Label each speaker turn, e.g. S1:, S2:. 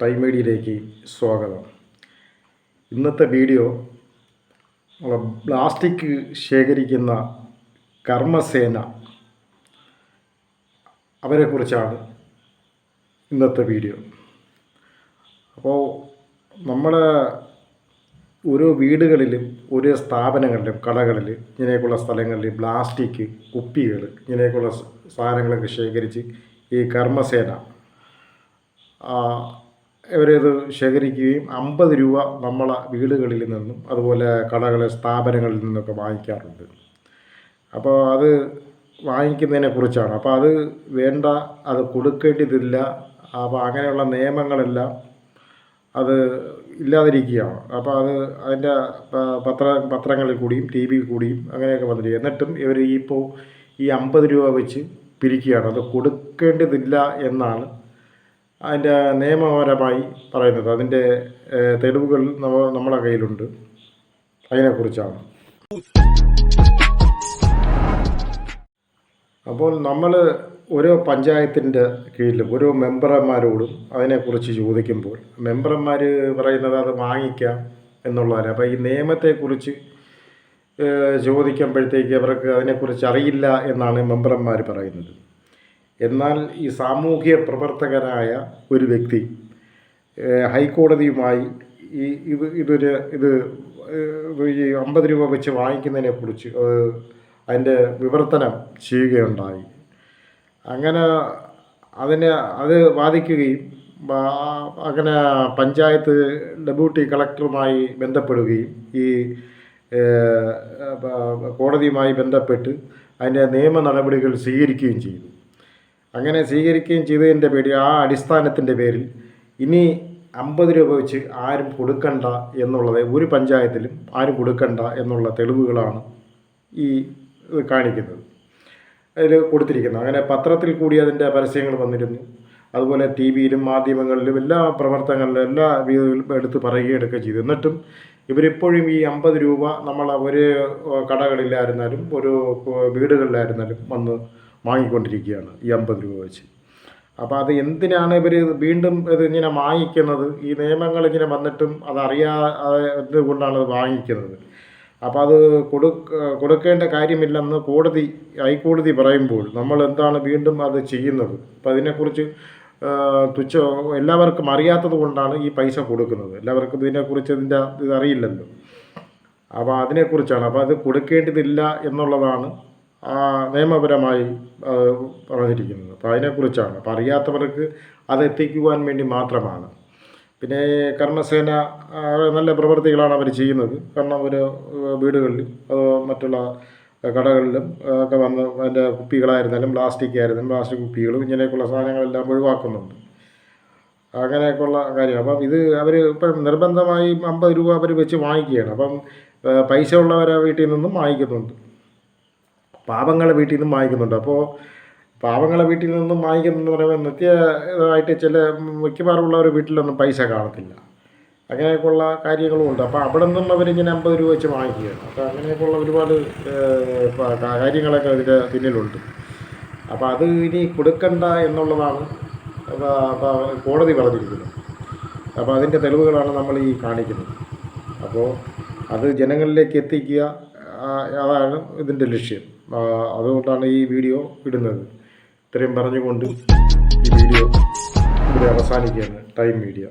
S1: Time മീഡിയയിലേക്ക് സ്വാഗതം. ഇന്നത്തെ വീഡിയോ പ്ലാസ്റ്റിക് ശേഖരിക്കുന്ന കർമ്മസേന അവരെക്കുറിച്ചാണ് ഇന്നത്തെ വീഡിയോ. അപ്പോൾ നമ്മുടെ ഓരോ വീടുകളിലും ഓരോ സ്ഥാപനങ്ങളിലും കടകളിൽ ഇങ്ങനെയൊക്കെയുള്ള സ്ഥലങ്ങളിൽ പ്ലാസ്റ്റിക് കുപ്പികൾ ഇങ്ങനെയൊക്കെയുള്ള സാധനങ്ങളൊക്കെ ശേഖരിച്ച് ഈ കർമ്മസേന ഇവരിത് ശേഖരിക്കുകയും അമ്പത് രൂപ നമ്മളെ വീടുകളിൽ നിന്നും അതുപോലെ കടകളെ സ്ഥാപനങ്ങളിൽ നിന്നൊക്കെ വാങ്ങിക്കാറുണ്ട്. അപ്പോൾ അത് വാങ്ങിക്കുന്നതിനെ കുറിച്ചാണ്. അപ്പോൾ അത് വേണ്ട അത് കൊടുക്കേണ്ടതില്ല. അപ്പോൾ അങ്ങനെയുള്ള നിയമങ്ങളെല്ലാം അത് ഇല്ലാതിരിക്കുകയാണ്. അപ്പോൾ അത് അതിന്റെ പത്ര പത്രങ്ങളിൽ കൂടിയും ടി വിയിൽ കൂടിയും അങ്ങനെയൊക്കെ വന്നിരിക്കുക എന്നിട്ടും ഇവർ ഇപ്പോൾ ഈ അമ്പത് രൂപ വെച്ച് പിരിക്കുകയാണ്. അത് കൊടുക്കേണ്ടതില്ല എന്നാണ് അതിന്റെ നിയമപരമായി പറയുന്നത്. അതിന്റെ തെളിവുകൾ നമ്മ നമ്മളെ കയ്യിലുണ്ട്. അതിനെക്കുറിച്ചാണ്. അപ്പോൾ നമ്മൾ ഓരോ പഞ്ചായത്തിന്റെ കീഴിലും ഓരോ മെമ്പർമാരോടും അതിനെക്കുറിച്ച് ചോദിക്കുമ്പോൾ മെമ്പർമാർ പറയുന്നത് അത് വാങ്ങിക്കാം എന്നുള്ളതാണ്. അപ്പോൾ ഈ നിയമത്തെക്കുറിച്ച് ചോദിക്കുമ്പോഴത്തേക്ക് അവർക്ക് അതിനെക്കുറിച്ച് അറിയില്ല എന്നാണ് മെമ്പർമാർ പറയുന്നത്. എന്നാൽ ഈ സാമൂഹ്യ പ്രവർത്തകനായ ഒരു വ്യക്തി ഹൈക്കോടതിയുമായി ഈ ഇത് ഇതൊരു ഇത് ഈ അമ്പത് രൂപ വെച്ച് വാങ്ങിക്കുന്നതിനെക്കുറിച്ച് കുറിച്ച് അതിന്റെ വിവർത്തനം ചെയ്യുകയുണ്ടായി. അങ്ങനെ അതിനെ അത് വാദിക്കുകയും അങ്ങനെ പഞ്ചായത്ത് ഡെപ്യൂട്ടി കളക്ടറുമായി ബന്ധപ്പെടുകയും ഈ കോടതിയുമായി ബന്ധപ്പെട്ട് അതിന്റെ നിയമ നടപടികൾ സ്വീകരിക്കുകയും ചെയ്തു. അങ്ങനെ സ്വീകരിക്കുകയും ചെയ്തതിന്റെ പേരിൽ ആ അടിസ്ഥാനത്തിന്റെ പേരിൽ ഇനി അമ്പത് രൂപ വെച്ച് ആരും കൊടുക്കണ്ട എന്നുള്ളത് ഒരു പഞ്ചായത്തിലും ആരും കൊടുക്കണ്ട എന്നുള്ള തെളിവുകളാണ് ഈ കാണിക്കുന്നത്. അതിൽ കൊടുത്തിരിക്കുന്നത്. അങ്ങനെ പത്രത്തിൽ കൂടി അതിന്റെ പരസ്യങ്ങൾ വന്നിരുന്നു. അതുപോലെ ടി വിയിലും മാധ്യമങ്ങളിലും എല്ലാ പ്രവർത്തനങ്ങളിലും എല്ലാ വീതികളും എടുത്ത് പറയുകയും എടുക്കുകയും ചെയ്തു. എന്നിട്ടും ഇവരിപ്പോഴും ഈ അമ്പത് രൂപ നമ്മൾ ഒരു കടകളിലായിരുന്നാലും ഒരു വീടുകളിലായിരുന്നാലും വന്ന് വാങ്ങിക്കൊണ്ടിരിക്കുകയാണ് ഈ അമ്പത് രൂപ വെച്ച്. അപ്പോൾ അത് എന്തിനാണ് ഇവർ വീണ്ടും ഇത് ഇങ്ങനെ വാങ്ങിക്കുന്നത്? ഈ നിയമങ്ങൾ ഇങ്ങനെ വന്നിട്ടും അതറിയാതെ എന്തുകൊണ്ടാണ് അത് വാങ്ങിക്കുന്നത്? അപ്പോൾ അത് കൊടു കൊടുക്കേണ്ട കാര്യമില്ലെന്ന് കോടതി ഹൈക്കോടതി പറയുമ്പോൾ നമ്മൾ എന്താണ് വീണ്ടും അത് ചെയ്യുന്നത്? അപ്പോൾ അതിനെക്കുറിച്ച് തുച്ഛ എല്ലാവർക്കും അറിയാത്തത് കൊണ്ടാണ് ഈ പൈസ കൊടുക്കുന്നത്. എല്ലാവർക്കും ഇതിനെക്കുറിച്ച് ഇതിന്റെ ഇത് അറിയില്ലല്ലോ. അപ്പോൾ അതിനെക്കുറിച്ചാണ്. അപ്പോൾ അത് കൊടുക്കേണ്ടതില്ല എന്നുള്ളതാണ് നിയമപരമായി പറഞ്ഞിരിക്കുന്നത്. അപ്പോൾ അതിനെക്കുറിച്ചാണ്. അപ്പോൾ അറിയാത്തവർക്ക് അത് എത്തിക്കുവാൻ വേണ്ടി മാത്രമാണ്. പിന്നെ കർമ്മസേന നല്ല പ്രവൃത്തികളാണ് അവർ ചെയ്യുന്നത്. കാരണം അവർ വീടുകളിലും അതോ മറ്റുള്ള കടകളിലും ഒക്കെ വന്ന് അതിന്റെ കുപ്പികളായിരുന്നാലും പ്ലാസ്റ്റിക് ആയിരുന്നാലും പ്ലാസ്റ്റിക് കുപ്പികളും ഇങ്ങനെയൊക്കെയുള്ള സാധനങ്ങളെല്ലാം ഒഴിവാക്കുന്നുണ്ട്. അങ്ങനെയൊക്കെയുള്ള കാര്യം. അപ്പം ഇത് അവർ ഇപ്പം നിർബന്ധമായും അമ്പത് രൂപ അവർ വെച്ച് വാങ്ങിക്കുകയാണ്. അപ്പം പൈസ ഉള്ളവരെ വീട്ടിൽ നിന്നും വാങ്ങിക്കുന്നുണ്ട്. പാവങ്ങളെ വീട്ടിൽ നിന്നും വാങ്ങിക്കുന്നുണ്ട്. അപ്പോൾ പാവങ്ങളെ വീട്ടിൽ നിന്നും വാങ്ങിക്കുന്നതെന്ന് പറയുമ്പോൾ നിത്യ ഇതായിട്ട് ചില മിക്കവാറുള്ളവരുടെ വീട്ടിലൊന്നും പൈസ കാണത്തില്ല. അങ്ങനെയൊക്കെയുള്ള കാര്യങ്ങളും ഉണ്ട്. അപ്പോൾ അവിടെ നിന്നും അവരിങ്ങനെ അമ്പത് രൂപ വെച്ച് വാങ്ങിക്കുകയാണ്. അപ്പോൾ അങ്ങനെയൊക്കെയുള്ള ഒരുപാട് കാര്യങ്ങളൊക്കെ ഇതിന്റെ പിന്നിലുണ്ട്. അപ്പോൾ അത് ഇനി കൊടുക്കണ്ട എന്നുള്ളതാണ് കോടതി പറഞ്ഞിരിക്കുന്നത്. അപ്പോൾ അതിന്റെ തെളിവുകളാണ് നമ്മൾ ഈ കാണിക്കുന്നത്. അപ്പോൾ അത് ജനങ്ങളിലേക്ക് എത്തിക്കുക അതാണ് ഇതിന്റെ ലക്ഷ്യം. അതുകൊണ്ടാണ് ഈ വീഡിയോ ഇടുന്നത്. ഇത്രയും പറഞ്ഞുകൊണ്ട് ഈ വീഡിയോ ഇവിടെ അവസാനിക്കുകയാണ്. Time media.